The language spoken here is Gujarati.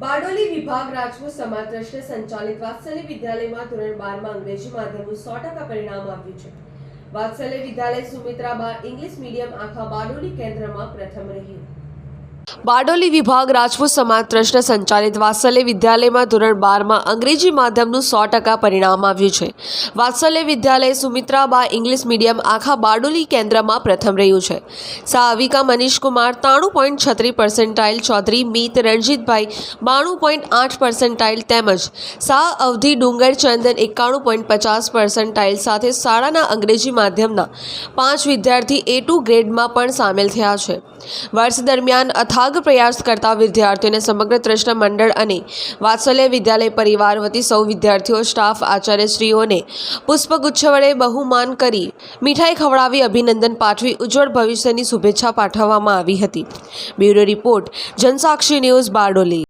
બારડોલી વિભાગ રાજપૂત સમાજ ટ્રસ્ટ સંચાલિત વાત્સલ્ય વિદ્યાલયમાં ધોરણ બારમાં અંગ્રેજી માધ્યમનું સો ટકા પરિણામ આવ્યું છે. વાત્સલ્ય વિદ્યાલય સુમિત્રાબા ઇંગ્લિશ મીડિયમ આખા બારડોલી કેન્દ્રમાં પ્રથમ રહ્યું. બારડોલી વિભાગ રાજપૂત સમાજ ટ્રસ્ટ સંચાલિત વાત્સલ્ય વિદ્યાલયમાં ધોરણ બારમાં અંગ્રેજી માધ્યમનું સો ટકા પરિણામ આવ્યું છે. વાત્સલ્ય વિદ્યાલય સુમિત્રાબા ઇંગ્લિશ મીડિયમ આખા બારડોલી કેન્દ્રમાં પ્રથમ રહ્યું છે. સાવિકા મનીષકુમાર ત્રાણું પોઈન્ટ છત્રીસ પર્સન્ટાઇલ ચૌધરી મીત રણજીતભાઈ બાણું પોઈન્ટ આઠ પર્સન્ટાઇલ તેમજ શાહ અવધિ ડુંગર ચંદન એકાણું પોઈન્ટ પચાસ પર્સન્ટાઇલ સાથે શાળાના અંગ્રેજી માધ્યમના પાંચ વિદ્યાર્થી એ ટુ ગ્રેડમાં પણ સામેલ થયા છે. વર્ષ દરમિયાન અથાગ પ્રયાસ કરતા વિદ્યાર્થીઓને સમગ્ર ટ્રસ્ટ મંડળ અને વાત્સલ્ય વિદ્યાલય પરિવાર વતી સૌ વિદ્યાર્થીઓ, સ્ટાફ, આચાર્યશ્રીઓને પુષ્પગુચ્છ વડે બહુમાન કરી મીઠાઈ ખવડાવી અભિનંદન પાઠવી ઉજ્જવળ ભવિષ્યની શુભેચ્છા પાઠવવામાં આવી હતી. Bureau report, Jansakshi news Bardoli.